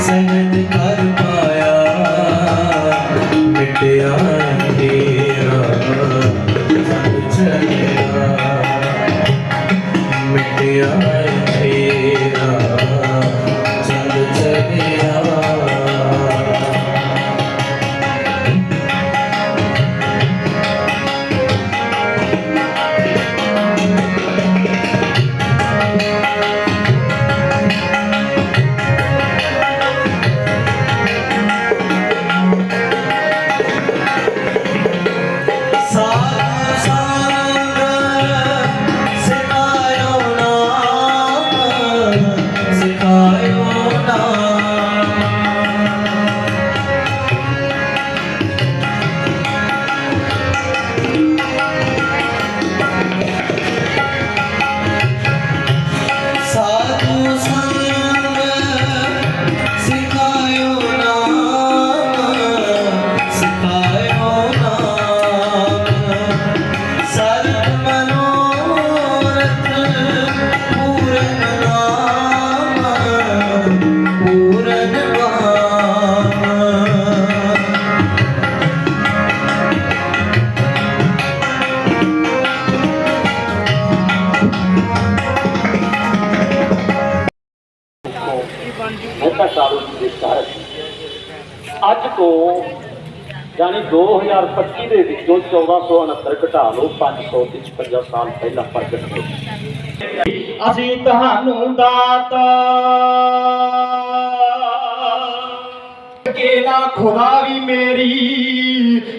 ਸਹਿਜ ਕਰ ਪਾਇਆ ਮਿਟਿਆ ਤੋਂ ਯਾਨੀ 2025 ਦੇ ਵਿੱਚੋਂ 1469 ਘਟਾ ਲਓ 500 ਤੇ 56 ਸਾਲ ਪਹਿਲਾਂ ਪ੍ਰਗਟ ਹੋਏ। ਅਸੀਂ ਤੁਹਾਨੂੰ ਦਾਤਾ। ਕਿ ਨਾ ਖੁਦਾ ਵੀ ਮੇਰੀ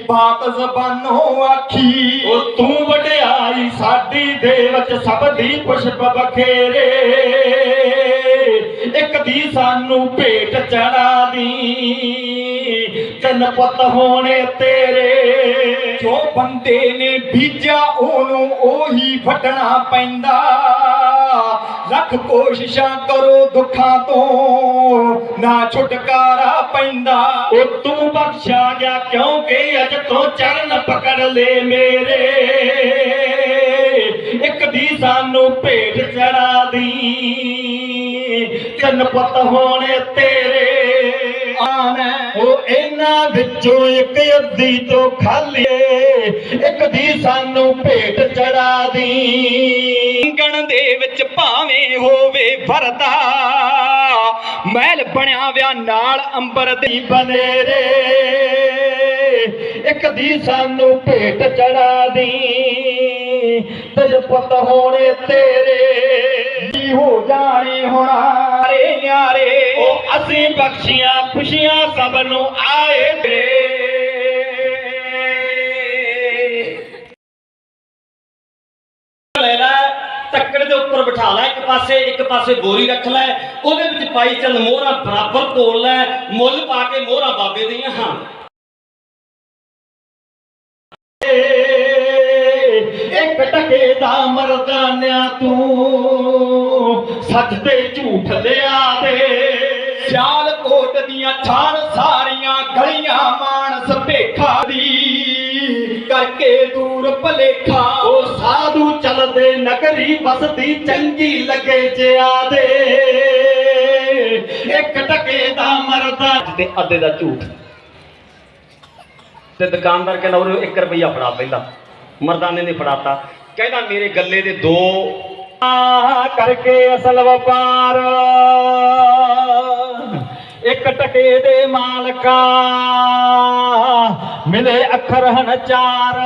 ਬਾਤ ਜ਼ਬਾਨੋਂ ਆਖੀ। ਉਹ ਤੂੰ ਵਡਿਆਈ ਸਾਡੀ ਦੇ ਵਿੱਚ ਸਭ ਦੀ ਪੁਸ਼ਪ ਬਖੇਰੇ। ਦੀ ਸਾਨੂੰ ਭੇਟ ਚੜਾ ਦੀ। ਜਨਪਤ ਹੋਣੇ ਤੇਰੇ। ਜੋ ਬੰਦੇ ਨੇ ਬੀਜਿਆ, ਉਹਨੂੰ ਉਹੀ ਫਟਣਾ ਪੈਂਦਾ। ਲੱਖ ਕੋਸ਼ਿਸ਼ਾਂ ਕਰੋ ਦੁੱਖਾਂ ਤੋਂ, ਨਾ ਛੁਟਕਾਰਾ ਪੈਂਦਾ। ਉਹ ਤੂੰ ਬਖਸ਼ਾ ਗਿਆ, ਕਿਉਂਕਿ ਅਜ ਤੋਂ ਚਰਨ ਪਕੜ ਲੈ ਮੇਰੇ। ਇੱਕ ਦੀ ਸਾਨੂੰ ਭੇਟ ਚੜਾ ਦੀ। ਜਨਪਤ ਹੋਣੇ ਤੇਰੇ। ਆਣਾ ਉਹ ਇਹਨਾਂ ਵਿੱਚੋਂ ਇੱਕ ਅੱਧੀ ਤੋਂ ਖਾਲੀ ਇੱਕ ਦੀ ਸਾਨੂੰ ਭੇਟ ਚੜਾ ਦੀ। ਗਣ ਦੇ ਵਿੱਚ ਭਾਵੇਂ ਹੋਵੇ ਵਰਦਾ ਮਹਿਲ ਬਣਿਆ ਵਿਆ ਨਾਲ ਅੰਬਰ ਦੀ। ਬਨੇਰੇ ਇੱਕ ਦੀ ਸਾਨੂੰ ਭੇਟ ਚੜਾ ਦੀ। ਤੇਜ ਪੁੱਤ ਹੋਣੇ ਤੇਰੇ। ਕੀ ਹੋ ਜਾਣੇ ਹੁਣਾਰੇ ਨਿਆਰੇ ਉਹ ਅਸੀਂ ਬਖਸ਼ੀਆਂ, ਖੁਸ਼ੀਆਂ ਸਭ ਨੂੰ ਆਏ ਦੇ। ਲੈ ਲੈ, ਤੱਕੜ ਦੇ ਉੱਪਰ ਬਿਠਾ ਲੈ, ਇੱਕ ਪਾਸੇ ਇੱਕ ਪਾਸੇ ਬੋਰੀ ਰੱਖ ਲੈ, ਉਹਦੇ ਵਿੱਚ ਪਾਈ ਚੱਲ ਮੋਹਰਾਂ ਬਰਾਬਰ ਤੋਲ ਲੈ, ਮੁੱਲ ਪਾ ਕੇ ਮੋਹਰਾਂ ਬਾਬੇ ਦੀਆਂ। ਹਾਂ ਇੱਕ ਟਕੇ ਦਾ ਮਰਦਾਨਿਆ ਤੂੰ। ਸੱਚ ਤੇ ਝੂਠ ਲਿਆ ਦੇ। ਸਿਆਲ ਕੋਟ ਦੀਆਂ ਛਾਣ ਸਾਰੀਆਂ ਗਲੀਆਂ ਮਾਨਸ ਭੇਖਾ ਦੀ। ਕਰਕੇ ਦੂਰ ਭਲੇਖਾ। ਉਹ ਸਾਧੂ ਚੱਲਦੇ ਨਗਰੀ ਬਸਦੀ ਚੰਗੀ ਲੱਗੇ ਜਿਆ ਦੇ। ਇੱਕ ਟਕੇ ਦਾ ਮਰਦਾ ਤੇ ਅੱਧੇ ਦਾ ਝੂਠ। ਤੇ ਦੁਕਾਨਦਾਰ ਕਹਿੰਦਾ ਉਹਨੂੰ 1 ਰੁਪਈਆ ਫੜਾ ਪਹਿਲਾਂ। ਮਰਦਾਨੇ ਨੇ ਫੜਾਤਾ। ਕਹਿੰਦਾ ਮੇਰੇ ਗੱਲੇ ਦੇ ਦੋ ਕਰਕੇ ਅਸਲ ਵਪਾਰ। ਇੱਕ ਟਕੇ ਦੇ ਮਾਲਕਾ ਮਿਲੇ ਅੱਖਰ ਹਨ ਚਾਰ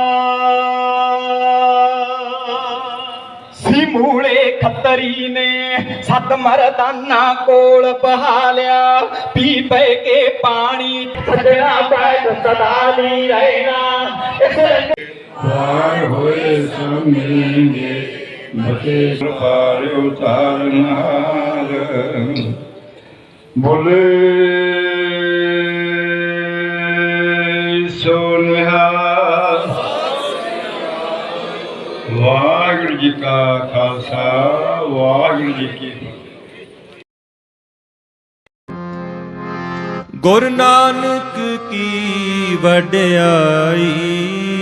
ਸੀ ਮੂਲੇ ਖੱਤਰੀ ਨੇ ਸੱਤ ਮਰਦਾਨਾ ਕੋਲ ਬਹਾ ਲਿਆ ਪੀ ਪੈ ਕੇ ਪਾਣੀ ਸਜਣਾ ਬੈਠ ਸਦਾ ਨਹੀਂ ਰਹਿਣਾ। ਇਸ ਸਭ ਮਿਲਣਗੇ। ਮਤੇ ਪਾਰ ਉਤਾਰਨਹਾਰ ਬੋਲੇ ਸੋ ਨਿਹਾਲ ਵਾਹਿਗੁਰੂ ਜੀ ਕਾ ਖਾਲਸਾ, ਵਾਹਿਗੁਰੂ ਜੀ ਕੀ ਗੁਰੂ ਨਾਨਕ ਕੀ ਵਡਿਆਈ।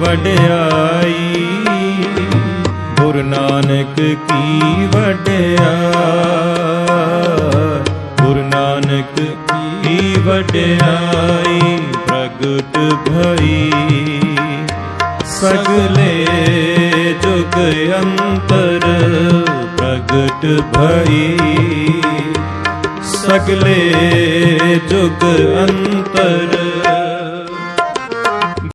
ਵਡਿਆਈ। ਗੁਰੂ ਨਾਨਕ ਕੀ ਵਡਿਆਈ। ਗੁਰੂ ਨਾਨਕ ਕੀ ਵਡਿਆਈ, ਪ੍ਰਗਟ ਭਈ। ਸਗਲੇ ਜੁਗ ਅੰਤਰ ਪ੍ਰਗਟ ਭਈ। ਸਗਲੇ ਜੁਗ ਅੰਤਰ